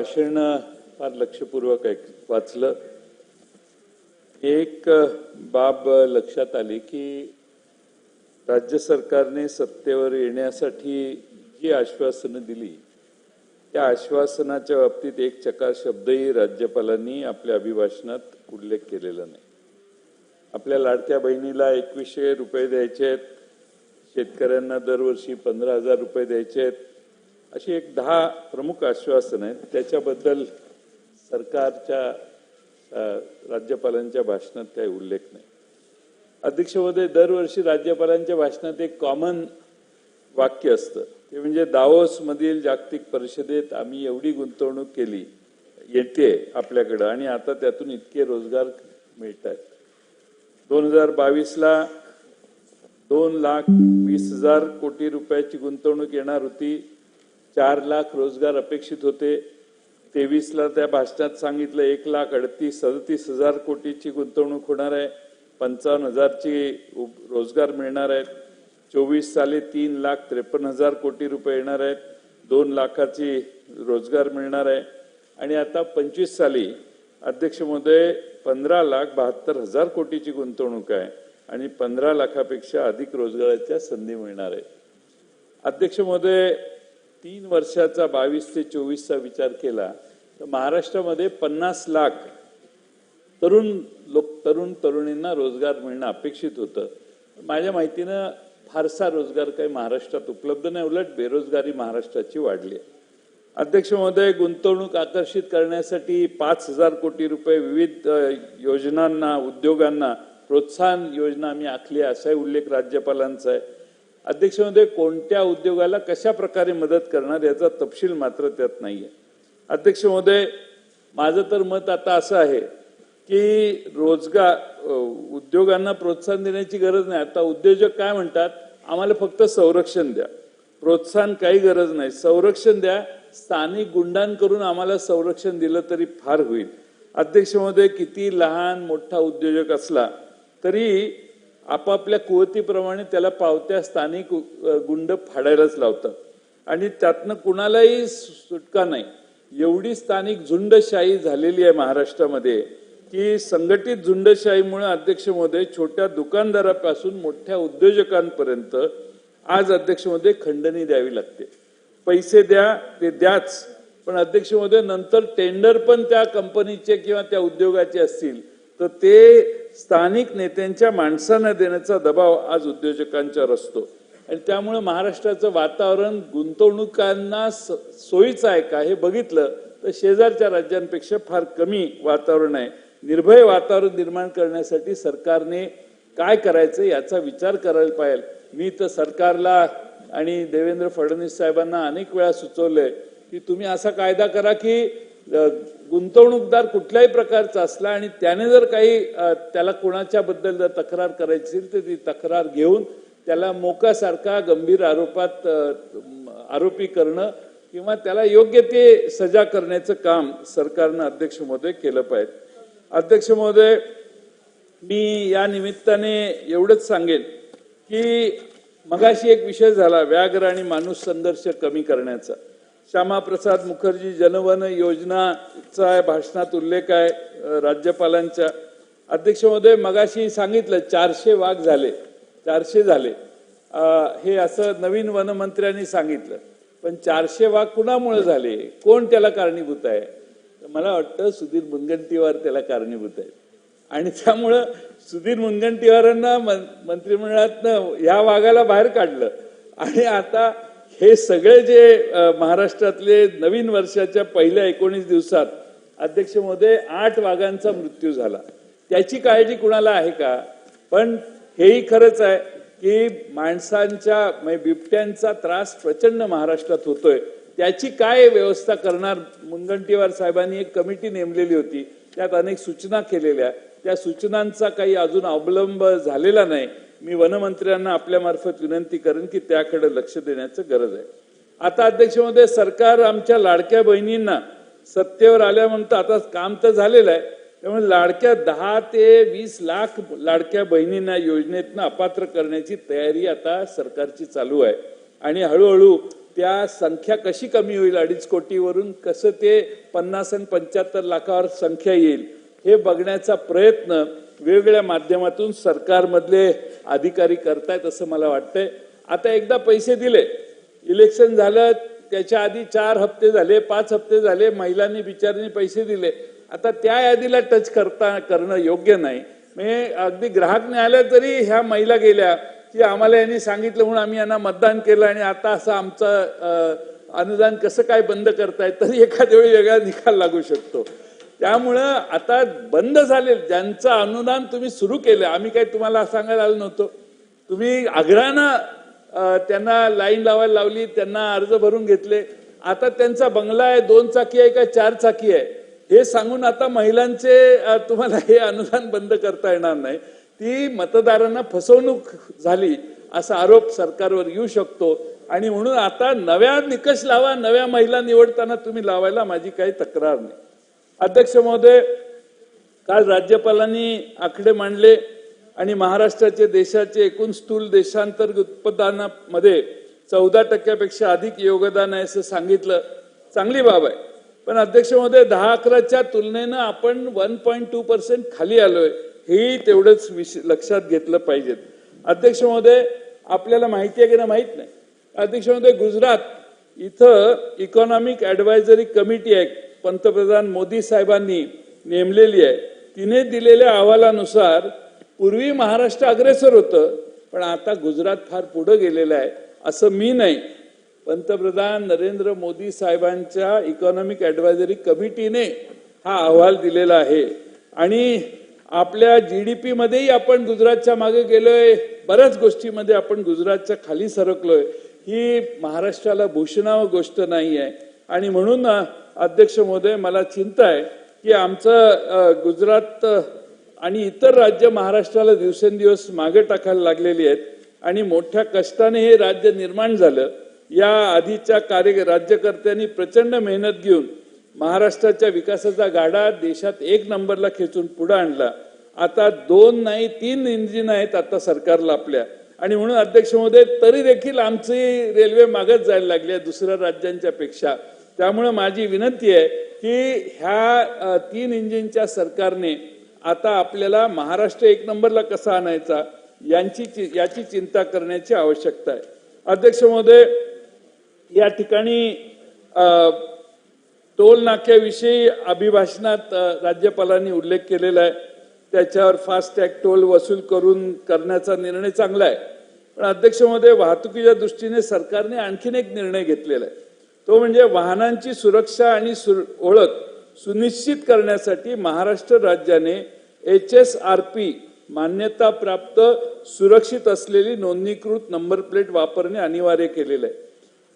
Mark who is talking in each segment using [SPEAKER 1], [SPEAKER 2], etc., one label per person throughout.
[SPEAKER 1] भाषण फार लक्षपूर्वक ऐक वाचलं. एक बाब लक्षात आली की राज्य सरकारने सत्तेवर येण्यासाठी जी आश्वासनं दिली त्या आश्वासनाच्या बाबतीत एक चकार शब्दही राज्यपालांनी आपल्या अभिभाषणात उल्लेख केलेला नाही. आपल्या लाडक्या बहिणीला एकवीसशे रुपये द्यायचे आहेत शेतकऱ्यांना दरवर्षी पंधरा हजार रुपये द्यायचे आहेत अशी एक दहा प्रमुख आश्वासन आहेत. त्याच्याबद्दल सरकारच्या राज्यपालांच्या भाषणात काही उल्लेख नाही. अध्यक्षपदे दरवर्षी राज्यपालांच्या भाषणात एक कॉमन वाक्य असतं. ते म्हणजे दावोसमधील जागतिक परिषदेत आम्ही एवढी गुंतवणूक केली येते आपल्याकडं आणि आता त्यातून इतके रोजगार मिळत आहेत दोन हजार बावीसला दोन लाख वीस हजार कोटी रुपयाची गुंतवणूक येणार होती. चार लाख रोजगार अपेक्षित होते. तेवीसला त्या भाषणात सांगितलं एक लाख अडतीस सदतीस हजार कोटीची गुंतवणूक होणार आहे. पंचावन्न हजारची रोजगार मिळणार आहेत. चोवीस साली तीन लाख त्रेपन्न हजार कोटी रुपये येणार आहेत. दोन लाखाची रोजगार मिळणार आहे. आणि आता पंचवीस साली अध्यक्ष महोदय पंधरा लाख बहात्तर हजार कोटीची गुंतवणूक आहे. आणि पंधरा लाखापेक्षा अधिक रोजगाराच्या संधी मिळणार आहे. अध्यक्ष महोदय तीन वर्षाचा बावीस ते चोवीसचा विचार केला तर महाराष्ट्रामध्ये पन्नास लाख तरुण लोक तरुण तरुणींना रोजगार मिळणं अपेक्षित होतं. माझ्या माहितीनं फारसा रोजगार काही महाराष्ट्रात उपलब्ध नाही उलट बेरोजगारी महाराष्ट्राची वाढली आहे. अध्यक्ष महोदय गुंतवणूक आकर्षित करण्यासाठी पाच हजार कोटी रुपये विविध योजनांना उद्योगांना प्रोत्साहन योजना आम्ही आखली आहे असाही उल्लेख राज्यपालांचा आहे. अध्यक्ष कोणत्या उद्योगाला कशा प्रकारे मदत करणार याचा तपशील मात्र त्यात नाही अध्यक्ष महोदय माझं तर मत आता असं आहे की रोजगार उद्योगांना प्रोत्साहन देण्याची गरज नाही. आता उद्योजक काय म्हणतात? आम्हाला फक्त संरक्षण द्या. प्रोत्साहन काही गरज नाही. संरक्षण द्या. स्थानिक गुंडांकडून आम्हाला संरक्षण दिलं तरी फार होईल. अध्यक्ष महोदय किती लहान मोठा उद्योजक असला तरी आपापल्या कुवतीप्रमाणे त्याला पावत्या स्थानिक गुंड फाडायलाच लावतात. आणि त्यातनं कुणालाही सुटका नाही. एवढी स्थानिक झुंडशाही झालेली आहे महाराष्ट्रामध्ये की संघटित झुंडशाहीमुळे अध्यक्ष महोदय छोट्या दुकानदारापासून मोठ्या उद्योजकांपर्यंत आज अध्यक्ष महोदय खंडणी द्यावी लागते. पैसे द्या ते द्याच. पण अध्यक्ष महोदय नंतर टेंडर पण त्या कंपनीचे किंवा त्या उद्योगाचे असतील तर ते स्थानिक नेत्यांच्या माणसांना देण्याचा दबाव आज उद्योजकांच्यावर असतो. आणि त्यामुळे महाराष्ट्राचं वातावरण गुंतवणुकांना सोयीचं आहे का हे बघितलं तर शेजारच्या राज्यांपेक्षा फार कमी वातावरण आहे. निर्भय वातावरण निर्माण करण्यासाठी सरकारने काय करायचं याचा विचार करायला पाहिजे. मी तर सरकारला आणि देवेंद्र फडणवीस साहेबांना अनेक वेळा सुचवलंय की तुम्ही असा कायदा करा की गुंतवणूकदार कुठल्याही प्रकारचा असला आणि त्याने जर काही त्याला कुणाच्या बद्दल जर तक्रार करायची असेल तर ती तक्रार घेऊन त्याला मोकासारखा गंभीर आरोपात आरोपी करणं किंवा त्याला योग्य ते सजा करण्याचं काम सरकारनं अध्यक्ष महोदय केलं पाहिजे. अध्यक्ष महोदय मी या निमित्ताने एवढंच सांगेन की मगाशी एक विषय झाला व्याघ्र आणि माणूस संघर्ष कमी करण्याचा. श्यामाप्रसाद मुखर्जी जनवन योजनाचा भाषणात उल्लेख आहे राज्यपालांच्या अध्यक्ष महोदय मगाशी सांगितलं चारशे वाघ झाले चारशे झाले. हे असं नवीन वनमंत्र्यांनी सांगितलं. पण चारशे वाघ कुणामुळे झाले? कोण त्याला कारणीभूत आहे? मला वाटतं सुधीर मुनगंटीवार त्याला कारणीभूत आहे आणि त्यामुळं सुधीर मुनगंटीवारांना मंत्रिमंडळातनं ह्या वाघाला बाहेर काढलं. आणि आता हे सगळे जे महाराष्ट्रातले नवीन वर्षाच्या पहिल्या एकोणीस दिवसात अध्यक्ष महोदय आठ वाघांचा मृत्यू झाला. त्याची काळजी कुणाला आहे का? पण हेही खरंच आहे की माणसांच्या म्हणजे बिबट्यांचा त्रास प्रचंड महाराष्ट्रात होतोय. त्याची काय व्यवस्था करणार? मुनगंटीवार साहेबांनी एक कमिटी नेमलेली होती. त्यात अनेक सूचना केलेल्या. त्या सूचनांचा काही अजून अवलंब झालेला नाही. मी वनमंत्र्यांना आपल्या मार्फत विनंती करेन की त्याकडे लक्ष देण्याचं गरज आहे. आता अध्यक्ष सरकार आमच्या लाडक्या बहिणींना सत्तेवर आल्यानंतर आता काम तर झालेलं आहे. त्यामुळे लाडक्या दहा ते वीस लाख लाडक्या बहिणींना योजनेतनं अपात्र करण्याची तयारी आता सरकारची चालू आहे. आणि हळूहळू त्या संख्या कशी कमी होईल अडीच कोटीवरून कसं ते पन्नास आणि पंच्याहत्तर लाखावर संख्या येईल हे बघण्याचा प्रयत्न वेगवेगळ्या माध्यमातून सरकारमधले अधिकारी करतायत असं मला वाटतंय. आता एकदा पैसे दिले. इलेक्शन झालं त्याच्या आधी चार हप्ते झाले पाच हप्ते झाले महिलांनी बिचारांनी पैसे दिले. आता त्या यादीला टच करता करणं योग्य नाही. म्हणजे अगदी ग्राहक न्यायालयात तरी ह्या महिला गेल्या की आम्हाला यांनी सांगितलं म्हणून आम्ही यांना मतदान केलं आणि आता असं आमचं अनुदान कसं काय बंद करतायत तरी एखाद्या वेळी वेगळा निकाल लागू शकतो. त्यामुळं आता बंद झाले ज्यांचं अनुदान तुम्ही सुरू केलं आम्ही काही तुम्हाला सांगायला आलो नव्हतो. तुम्ही आग्रहानं त्यांना लाईन लावायला लावली त्यांना अर्ज भरून घेतले. आता त्यांचा बंगला आहे दोन चाकी आहे का चार चाकी आहे? हे सांगून आता महिलांचे तुम्हाला हे अनुदान बंद करता येणार नाही. ती मतदारांना फसवणूक झाली असा आरोप सरकारवर येऊ शकतो. आणि म्हणून आता नव्या निकष लावा नव्या महिला निवडताना तुम्ही लावायला माझी काही तक्रार नाही. अध्यक्ष महोदय काल राज्यपालांनी आकडे मांडले आणि महाराष्ट्राचे देशाचे एकूण स्थूल देशांतर्गत उत्पादनामध्ये चौदा टक्क्यापेक्षा अधिक योगदान आहे असं सांगितलं. चांगली बाब आहे. पण अध्यक्ष महोदय दहा अकराच्या तुलनेनं आपण वन पॉईंट टू पर्सेंट खाली आलोय हेही तेवढंच विश लक्षात घेतलं पाहिजेत अध्यक्ष महोदय आपल्याला माहिती आहे की नाही? माहीत नाही. अध्यक्ष महोदय गुजरात इथं इकॉनॉमिक ॲडवायझरी कमिटी आहे. पंतप्रधान मोदी साहेबांनी नेमलेली आहे. तिने दिलेल्या अहवालानुसार पूर्वी महाराष्ट्र अग्रेसर होतं पण आता गुजरात फार पुढं गेलेलं आहे असं मी नाही. पंतप्रधान नरेंद्र मोदी साहेबांच्या इकॉनॉमिक ॲडवायझरी कमिटीने हा अहवाल दिलेला आहे. आणि आपल्या जी डी पीमध्येही आपण गुजरातच्या मागे गेलोय बऱ्याच गोष्टीमध्ये आपण गुजरातच्या खाली सरकलोय. ही महाराष्ट्राला भूषणावं गोष्ट नाही आहे आणि म्हणून अध्यक्ष महोदय मला चिंता आहे की आमचं गुजरात आणि इतर राज्य महाराष्ट्राला दिवसेंदिवस मागे टाकायला लागलेली आहेत आणि मोठ्या कष्टाने हे राज्य निर्माण झालं. या आधीच्या कार्य राज्यकर्त्यांनी प्रचंड मेहनत घेऊन महाराष्ट्राच्या विकासाचा गाडा देशात एक नंबरला खेचून पुढे आणला. आता दोन नाही तीन इंजिन आहेत आता सरकारला आपल्या. आणि म्हणून अध्यक्ष महोदय तरी देखील आमची रेल्वे मागत जायला लागली आहे दुसऱ्या राज्यांच्या पेक्षा. त्यामुळं माझी विनंती आहे की ह्या तीन इंजिनच्या सरकारने आता आपल्याला महाराष्ट्र एक नंबरला कसा आणायचा यांची चि- याची चिंता करण्याची आवश्यकता आहे. अध्यक्ष महोदय या ठिकाणी टोल नाक्याविषयी अभिभाषणात राज्यपालांनी उल्लेख केलेला आहे. त्याच्यावर फास्ट टॅग टोल वसूल करून करण्याचा निर्णय चांगला आहे. पण अध्यक्ष महोदय वाहतुकीच्या दृष्टीने सरकारने आणखीन एक निर्णय घेतलेला आहे. तो म्हणजे वाहनांची सुरक्षा आणि सुर ओळख सुनिश्चित करण्यासाठी महाराष्ट्र राज्याने एच एस आर पी मान्यताप्राप्त सुरक्षित असलेली नोंदणीकृत नंबर प्लेट वापरणे अनिवार्य केलेलं आहे.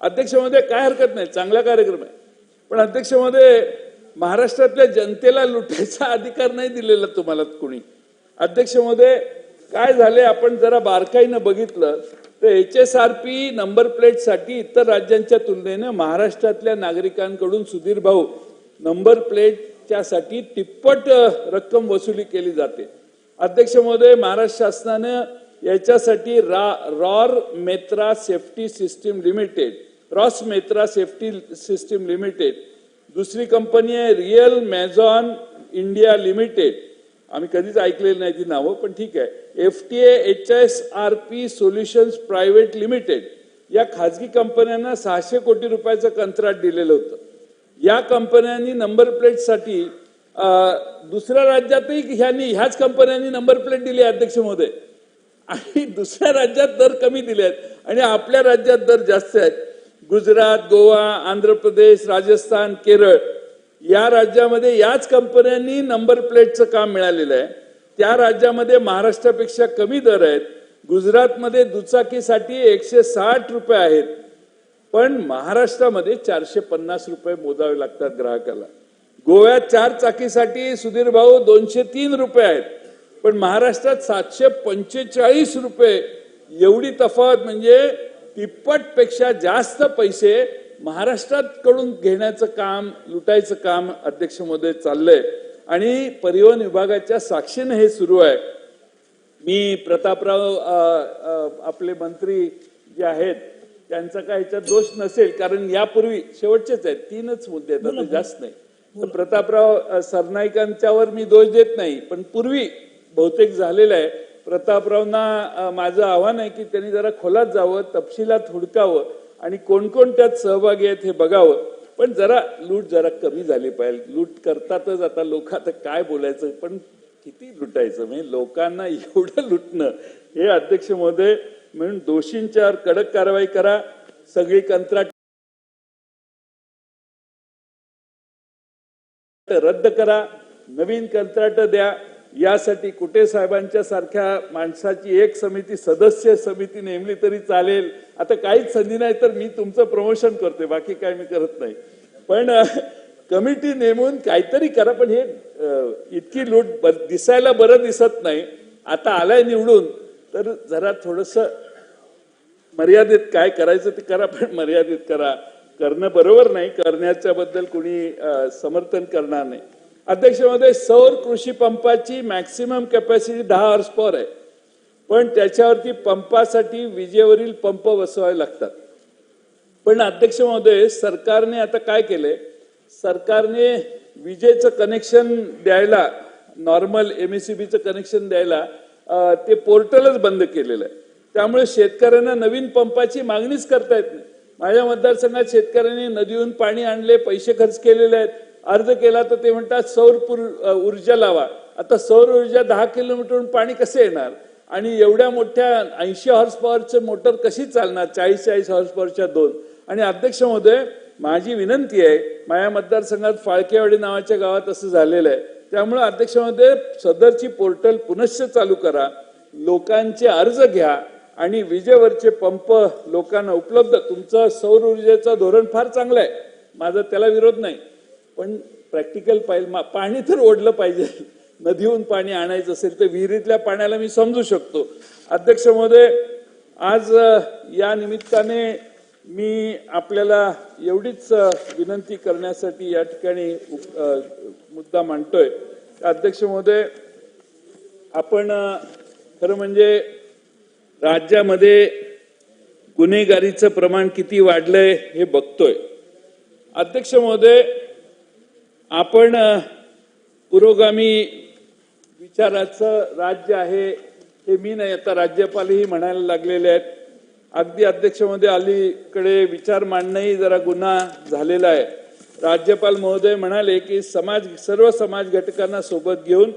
[SPEAKER 1] अध्यक्षामध्ये काय हरकत नाही चांगला कार्यक्रम आहे. पण अध्यक्ष महाराष्ट्रातल्या जनतेला लुटायचा अधिकार नाही दिलेला तुम्हाला कुणी. अध्यक्ष काय झाले आपण जरा बारकाईनं बघितलं तर H S R P number प्लेटसाठी इतर राज्यांच्या तुलनेनं महाराष्ट्रातल्या नागरिकांकडून सुधीर भाऊ नंबर प्लेटच्यासाठी तिप्पट रक्कम वसुली केली जाते. अध्यक्ष महोदय महाराष्ट्र शासनानं याच्यासाठी रा रॉर मेत्रा safety system limited Rosmerta safety system limited दुसरी कंपनी आहे रिअल मॅझॉन इंडिया लिमिटेड आम्ही कधीच ऐकलेली नाही ती नावं पण ठीक आहे. F T H S R P solutions private limited या खाजगी कंपन्यांना सहाशे कोटी रुपयाचं कंत्राट दिलेलं होतं. या कंपन्यांनी नंबर प्लेटसाठी दुसऱ्या राज्यातही ह्यांनी ह्याच कंपन्यांनी नंबर प्लेट दिली आहे, अध्यक्ष महोदय. आणि दुसऱ्या राज्यात दर कमी दिले आहेत. आणि आपल्या राज्यात दर जास्त आहेत. गुजरात गोवा आंध्र प्रदेश राजस्थान केरळ. या राज्यामध्ये याच कंपन्यांनी नंबर प्लेटचं काम मिळालेलं आहे. त्या राज्यामध्ये महाराष्ट्रापेक्षा कमी दर आहेत. गुजरातमध्ये दुचाकीसाठी एकशे साठ रुपये आहेत. पण महाराष्ट्रामध्ये चारशे पन्नास रुपये मोजावे लागतात ग्राहकाला. गोव्यात चार चाकीसाठी सुधीर भाऊ दोनशे तीन रुपये आहेत. पण महाराष्ट्रात सातशे पंचेचाळीस रुपये. एवढी तफावत म्हणजे तिप्पटपेक्षा जास्त पैसे महाराष्ट्रात कडून घेण्याचं काम लुटायचं काम अध्यक्ष महोदय चाललंय. आणि परिवहन विभागाच्या साक्षीने हे सुरू आहे. मी प्रतापराव आपले मंत्री जे आहेत त्यांचा काय ह्याच्यात दोष नसेल कारण यापूर्वी शेवटचेच आहेत. तीनच मुद्दे आहेत जास्त नाही. तर प्रतापराव सरनाईकांच्यावर मी दोष देत नाही पण पूर्वी बहुतेक झालेलं आहे. प्रतापरावना माझं आव्हान आहे की त्यांनी जरा खोलात जावं तपशिलात हुडकावं. आणि कोणकोण त्यात सहभागी आहेत हे बघावं. पण जरा लूट जरा कमी झाली पाहिजे. लूट करतातच आता लोक आता काय बोलायचं? पण किती लुटायचं? म्हणजे लोकांना एवढं लुटणं. हे अध्यक्ष महोदय म्हणून दोषींच्यावर कडक कारवाई करा. सगळी कंत्राट रद्द करा. नवीन कंत्राट द्या. यासाठी कुठे साहेबांच्या सारख्या माणसाची एक समिती सदस्य समिती नेमली तरी चालेल. आता काहीच संधी नाही तर मी तुमचं प्रमोशन करतोय बाकी काय मी करत नाही. पण कमिटी नेमून काहीतरी करा पण हे इतकी लूट दिसायला बरं दिसत नाही. आता आलाय निवडून तर जरा थोडस मर्यादित काय करायचं ते करा पण मर्यादित करा. करणं बरोबर नाही करण्याच्या बद्दल कुणी समर्थन करणार नाही. अध्यक्ष सौर कृषी पंपाची मॅक्सिमम कॅपॅसिटी दहा हॉर्स पॉवर आहे. पण त्याच्यावरती पंपासाठी विजेवरील पंप बसवावे लागतात. पण अध्यक्ष महोदय सरकारने आता काय केलंय सरकारने विजेचं कनेक्शन द्यायला नॉर्मल एमएससीबीचं कनेक्शन द्यायला ते पोर्टलच बंद केलेलं आहे. त्यामुळे शेतकऱ्यांना नवीन पंपाची मागणीच करता येत नाही. माझ्या मतदारसंघात शेतकऱ्यांनी नदीहून पाणी आणले पैसे खर्च केलेले आहेत. अर्ज केला तर ते म्हणतात सौर ऊर्जा लावा. आता सौर ऊर्जा दहा किलोमीटरहून पाणी कसे येणार? आणि एवढ्या मोठ्या ऐंशी हॉर्स पॉवरचे मोटर कशी चालणार? चाळीस चाळीस हॉर्स पॉवरच्या दोन. आणि अध्यक्ष महोदय माझी विनंती आहे माझ्या मतदारसंघात फाळकेवाडी नावाच्या गावात असं झालेलं आहे. त्यामुळे अध्यक्ष महोदय सदरची पोर्टल पुनश्च चालू करा. लोकांचे अर्ज घ्या आणि विजेवरचे पंप लोकांना उपलब्ध. तुमचं सौर ऊर्जेचं धोरण फार चांगलं आहे. माझा त्याला विरोध नाही. पण प्रॅक्टिकल पाहिजे मा- पाणी तर ओढलं पाहिजे. नदीहून पाणी आणायचं असेल तर विहिरीतल्या पाण्याला मी समजू शकतो. अध्यक्ष महोदय आज या निमित्ताने मी आपल्याला एवढीच विनंती करण्यासाठी या ठिकाणी उप- मुद्दा मांडतोय. अध्यक्ष महोदय आपण खरं म्हणजे राज्यामध्ये गुन्हेगारीचं प्रमाण किती वाढलंय हे बघतोय. अध्यक्ष महोदय आपण पुरोगामी विचाराचं राज्य आहे हे मी नाही. आता राज्यपालही म्हणायला लागलेले आहेत. अगदी अध्यक्षमध्ये अलीकडे विचार मांडणंही जरा गुन्हा झालेला आहे. राज्यपाल महोदय म्हणाले की समाज सर्व समाज घटकांना सोबत घेऊन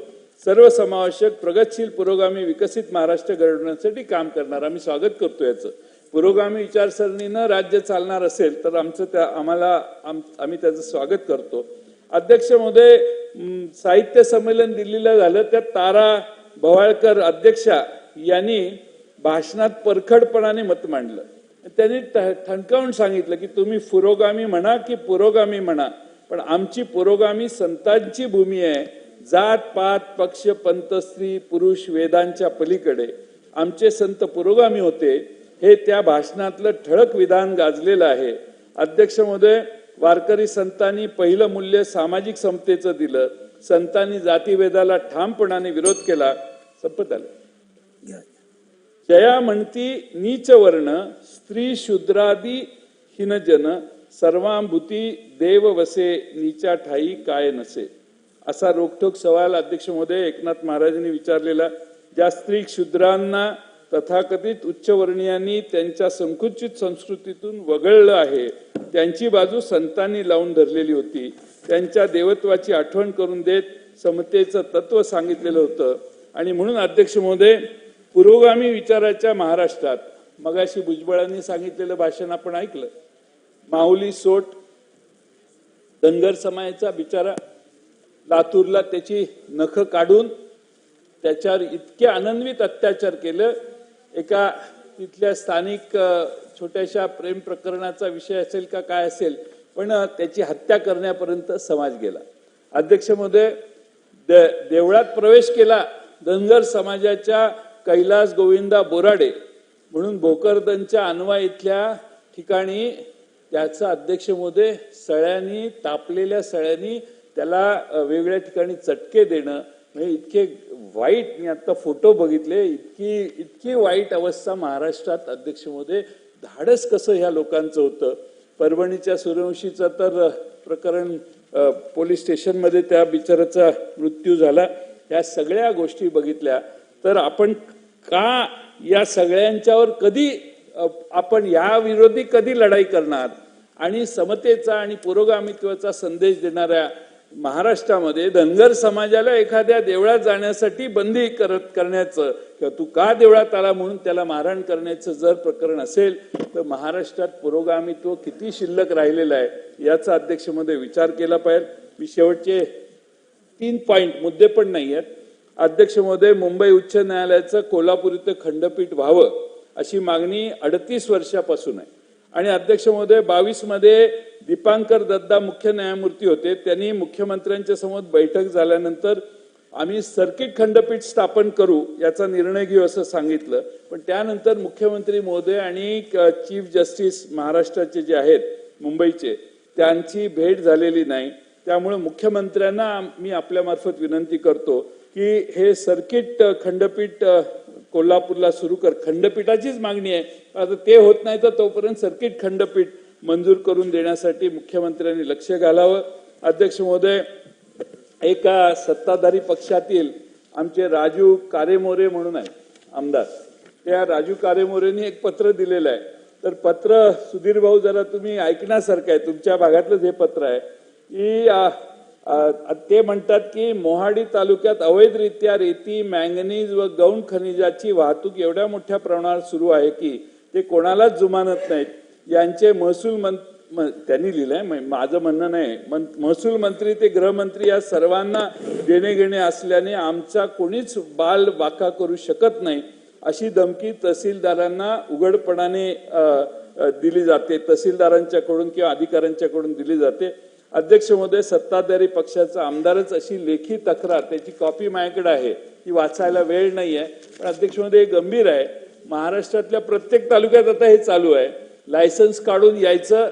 [SPEAKER 1] सर्वसमावेशक प्रगतशील पुरोगामी विकसित महाराष्ट्र घडवण्यासाठी काम करणार. आम्ही स्वागत करतो याचं. पुरोगामी विचारसरणीनं राज्य चालणार असेल तर आमचं त्या आम्हाला आम- आम्ही त्याचं स्वागत करतो. अध्यक्ष महोदय साहित्य संमेलन दिल्लीला झालं त्यात तारा भवाळकर अध्यक्षा यांनी भाषणात परखडपणाने मत मांडलं. त्यांनी ठणकावून सांगितलं की तुम्ही पुरोगामी म्हणा की पुरोगामी म्हणा पण आमची पुरोगामी संतांची भूमी आहे. जात पात पक्ष पंत स्त्री पुरुष वेदांच्या पलीकडे. आमचे संत पुरोगामी होते. हे त्या भाषणातलं ठळक विधान गाजलेलं आहे. अध्यक्ष महोदय वारकरी संतांनी पहिलं मूल्य सामाजिक समतेचं दिलं. संतांनी जातीभेदाला ठामपणाने विरोध केला. संपत आलं. जया म्हणती नीच वर्ण स्त्री शूद्रादी हिनजन सर्वांभूती देव वसे नीचा ठाई काय नसे. असा रोखठोक सवाल अध्यक्ष महोदय एकनाथ महाराजांनी विचारलेला. ज्या स्त्री शूद्रांना तथाकथित उच्चवर्णीयांनी त्यांच्या संकुचित संस्कृतीतून वगळलं आहे. त्यांची बाजू संतांनी लावून धरलेली होती. त्यांच्या देवत्वाची आठवण करून देत समतेचं तत्व सांगितलेलं होतं. आणि म्हणून अध्यक्ष महोदय पुरोगामी विचाराच्या महाराष्ट्रात मगाशी भुजबळांनी सांगितलेलं भाषण आपण ऐकलं. माऊली सोट धनगर समाजाचा बिचारा लातूरला त्याची नख काढून त्याच्यावर इतके आनंदवित अत्याचार केलं एका तिथल्या स्थानिक छोट्याशा प्रेम प्रकरणाचा विषय असेल का काय असेल पण त्याची हत्या करण्यापर्यंत समाज गेला. अध्यक्ष महोदय दे- देवळात प्रवेश केला. धनगर समाजाच्या कैलास गोविंदा बोराडे म्हणून भोकरदनच्या अनवा इथल्या ठिकाणी त्याचा अध्यक्ष महोदय सळ्यांनी तापलेल्या सळ्यांनी त्याला वेगळ्या ठिकाणी चटके देणं म्हणजे इतके वाईट मी आता फोटो बघितले इतकी इतकी वाईट अवस्था महाराष्ट्रात अध्यक्षमध्ये धाडस कसं ह्या लोकांचं होतं? परभणीच्या सूर्यवंशीचं तर प्रकरण पोलीस स्टेशनमध्ये त्या बिचाराचा मृत्यू झाला. या सगळ्या गोष्टी बघितल्या. तर आपण का या सगळ्यांच्यावर कधी आपण या विरोधी कधी लढाई करणार? आणि समतेचा आणि पुरोगामित्वाचा संदेश देणाऱ्या महाराष्ट्रामध्ये धनगर समाजाला एखाद्या देवळात जाण्यासाठी बंदी करत करण्याचं किंवा तू का देवळात आला म्हणून त्याला मारहाण करण्याचं जर प्रकरण असेल तर महाराष्ट्रात पुरोगामित्व किती शिल्लक राहिलेलं आहे याचा अध्यक्षमध्ये विचार केला पाहिजे. मी शेवटचे तीन पॉईंट मुद्दे पण नाही आहेत. अध्यक्ष महोदय मुंबई उच्च न्यायालयाचं कोल्हापूर इथं खंडपीठ व्हावं अशी मागणी अडतीस वर्षापासून आहे. आणि अध्यक्ष महोदय बावीसमध्ये दीपांकर दत्ता मुख्य न्यायमूर्ती होते. त्यांनी मुख्यमंत्र्यांच्या समोर बैठक झाल्यानंतर आम्ही सर्किट खंडपीठ स्थापन करू याचा निर्णय घेऊ असं सांगितलं. पण त्यानंतर मुख्यमंत्री महोदय आणि चीफ जस्टिस महाराष्ट्राचे जे आहेत मुंबईचे त्यांची भेट झालेली नाही. त्यामुळे मुख्यमंत्र्यांना मी आपल्यामार्फत विनंती करतो की हे सर्किट खंडपीठ कोल्हापूरला सुरू कर. खंडपीठाचीच मागणी आहे. आता ते होत नाही तर तोपर्यंत सर्किट खंडपीठ मंजूर करून देण्यासाठी मुख्यमंत्र्यांनी लक्ष घालावं. अध्यक्ष महोदय एका सत्ताधारी पक्षातील आमचे राजू कारेमोरे म्हणून आहे आमदार. त्या राजू कारेमोरेंनी एक पत्र दिलेलं आहे. तर पत्र सुधीर भाऊ जरा तुम्ही ऐकण्यासारखं आहे. तुमच्या भागातलंच हे पत्र आहे. की ते म्हणतात की मोहाडी तालुक्यात अवैधरित्या रेती मँगनीज व गौण खनिजाची वाहतूक एवढ्या मोठ्या प्रमाणात सुरू आहे की ते कोणालाच जुमानत नाहीत. यांचे महसूल मंत म- त्यांनी लिहिलंय म- माझं म्हणणं नाही. मन- महसूल मंत्री ते गृहमंत्री या सर्वांना देणे घेणे असल्याने आमचा कोणीच बाल वाका करू शकत नाही. अशी धमकी तहसीलदारांना उघडपणाने दिली जाते. तहसीलदारांच्याकडून किंवा अधिकाऱ्यांच्याकडून दिली जाते. अध्यक्ष महोदय सत्ताधारी पक्षाचा आमदारच अशी लेखी तक्रार त्याची कॉपी माझ्याकडे आहे ती वाचायला वेळ नाही आहे पण अध्यक्ष महोदय हे गंभीर आहे. महाराष्ट्रातल्या प्रत्येक तालुक्यात आता हे चालू आहे. लायसन्स काढून यायचं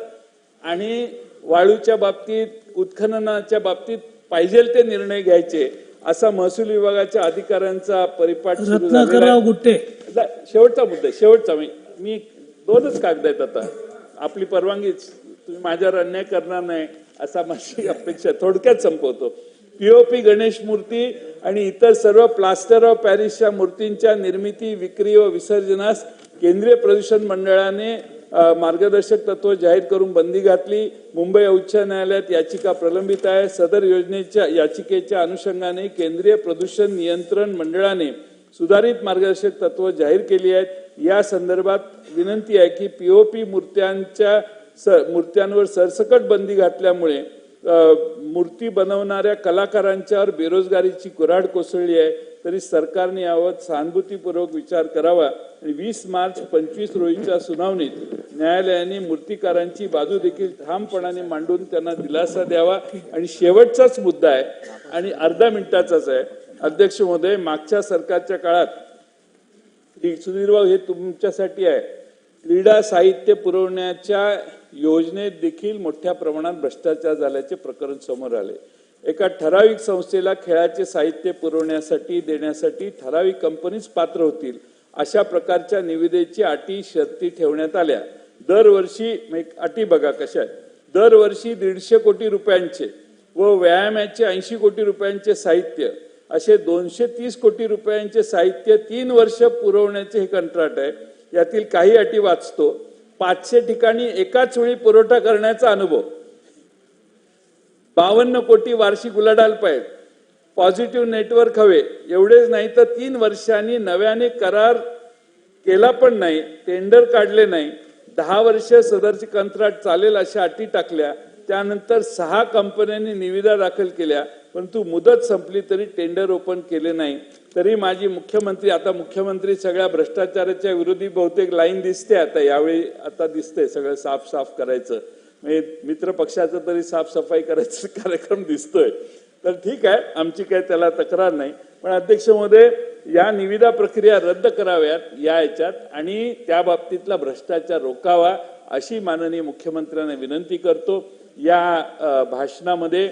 [SPEAKER 1] आणि वाळूच्या बाबतीत उत्खननाच्या बाबतीत पाहिजे ते निर्णय घ्यायचे असा महसूल विभागाच्या अधिकाऱ्यांचा परिपाठ शेवटचा मुद्दा शेवटचा मी मी दोनच कागद आहेत आता. आपली परवानगीच तुम्ही माझ्यावर अन्याय करणार नाही. असा माझी अपेक्षा थोडक्यात संपवतो. पीओपी गणेश मूर्ती आणि इतर सर्व प्लास्टर ऑफ पॅरिसच्या मूर्तींच्या निर्मिती विक्री व विसर्जनास केंद्रीय प्रदूषण मंडळाने मार्गदर्शक तत्व जाहीर करून बंदी घातली. मुंबई उच्च न्यायालयात याचिका प्रलंबित आहे. सदर योजनेच्या याचिकेच्या अनुषंगाने केंद्रीय प्रदूषण नियंत्रण मंडळाने सुधारित मार्गदर्शक तत्व जाहीर केली आहेत. या संदर्भात विनंती आहे की पीओपी मूर्त्यांच्या स मूर्त्यांवर सरसकट बंदी घातल्यामुळे मूर्ती बनवणाऱ्या कलाकारांच्यावर बेरोजगारीची कुऱ्हाड कोसळली आहे तरी सरकारने यावर सहानुभूतीपूर्वक विचार करावा. आणि वीस मार्च पंचवीस रोजीच्या सुनावणीत न्यायालयाने मूर्तिकारांची बाजू देखील ठामपणाने मांडून त्यांना दिलासा द्यावा. आणि शेवटचाच मुद्दा आहे आणि अर्धा मिनिटाचाच आहे. अध्यक्ष महोदय मागच्या सरकारच्या काळात सुधीर सुधीरभाऊ हे तुमच्यासाठी आहे. क्रीडा साहित्य पुरवण्याच्या योजनेत देखील मोठ्या प्रमाणात भ्रष्टाचार झाल्याचे प्रकरण समोर आले. एका ठराविक संस्थेला खेळाचे साहित्य पुरवण्यासाठी देण्यासाठी ठराविक कंपनीच पात्र होतील अशा प्रकारच्या निविदेची अटी शर्ती ठेवण्यात आल्या. दरवर्षी एक अटी बघा कशा आहेत. दरवर्षी दीडशे कोटी रुपयांचे व व्यायामाचे ऐंशी कोटी रुपयांचे साहित्य असे दोनशे तीस कोटी रुपयांचे साहित्य तीन वर्ष पुरवण्याचे हे कंत्राट आहे. यातील काही अटी वाचतो. पाचशे ठिकाणी एकाच वेळी पुरवठा करण्याचा अनुभव. बावन्न कोटी वार्षिक उलाढाल पाहिजे. पॉझिटिव्ह नेटवर्क हवे. एवढेच नाही तर तीन वर्षांनी नव्याने करार केला पण नाही टेंडर काढले नाही. दहा वर्ष सदरची कंत्राट चालेल अशा अटी टाकल्या. त्यानंतर सहा कंपन्यांनी निविदा दाखल केल्या. परंतु मुदत संपली तरी टेंडर ओपन केले नाही. तरी माझी मुख्यमंत्री आता मुख्यमंत्री सगळ्या भ्रष्टाचाराच्या विरोधी बहुतेक लाईन दिसते आता. यावेळी आता दिसते सगळं साफ साफ करायचं. म्हणजे मित्र पक्षाचं तरी साफसफाई करायचा कार्यक्रम दिसतोय. तर ठीक आहे आमची काही त्याला तक्रार नाही. पण अध्यक्ष महोदय या निविदा प्रक्रिया रद्द कराव्यात या याच्यात आणि त्या बाबतीतला भ्रष्टाचार रोखावा अशी माननीय मुख्यमंत्र्यांना विनंती करतो. या भाषणामध्ये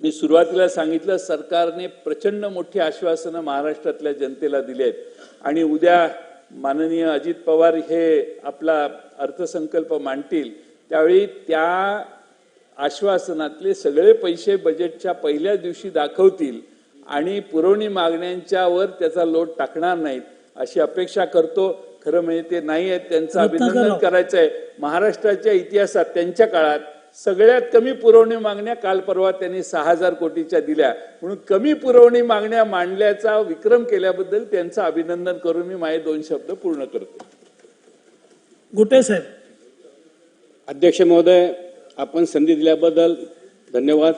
[SPEAKER 1] मी सुरुवातीला सांगितलं सरकारने प्रचंड मोठी आश्वासनं महाराष्ट्रातल्या जनतेला दिली आहेत. आणि उद्या माननीय अजित पवार हे आपला अर्थसंकल्प मांडतील त्यावेळी त्या आश्वासनातले सगळे पैसे बजेटच्या पहिल्या दिवशी दाखवतील आणि पुरवणी मागण्यांच्यावर त्याचा लोट टाकणार नाहीत अशी अपेक्षा करतो. खरं म्हणजे ते नाही आहेत त्यांचं अभिनंदन. करायचं आहे महाराष्ट्राच्या इतिहासात त्यांच्या काळात सगळ्यात कमी पुरवणी मागण्या काल परवा त्यांनी सहा हजार कोटीच्या दिल्या. म्हणून कमी पुरवणी मागण्या मांडल्याचा विक्रम केल्याबद्दल त्यांचं अभिनंदन करून मी माझे दोन शब्द पूर्ण करतो.
[SPEAKER 2] गुटे साहेब.
[SPEAKER 3] अध्यक्ष महोदय आपण संधी दिल्याबद्दल धन्यवाद.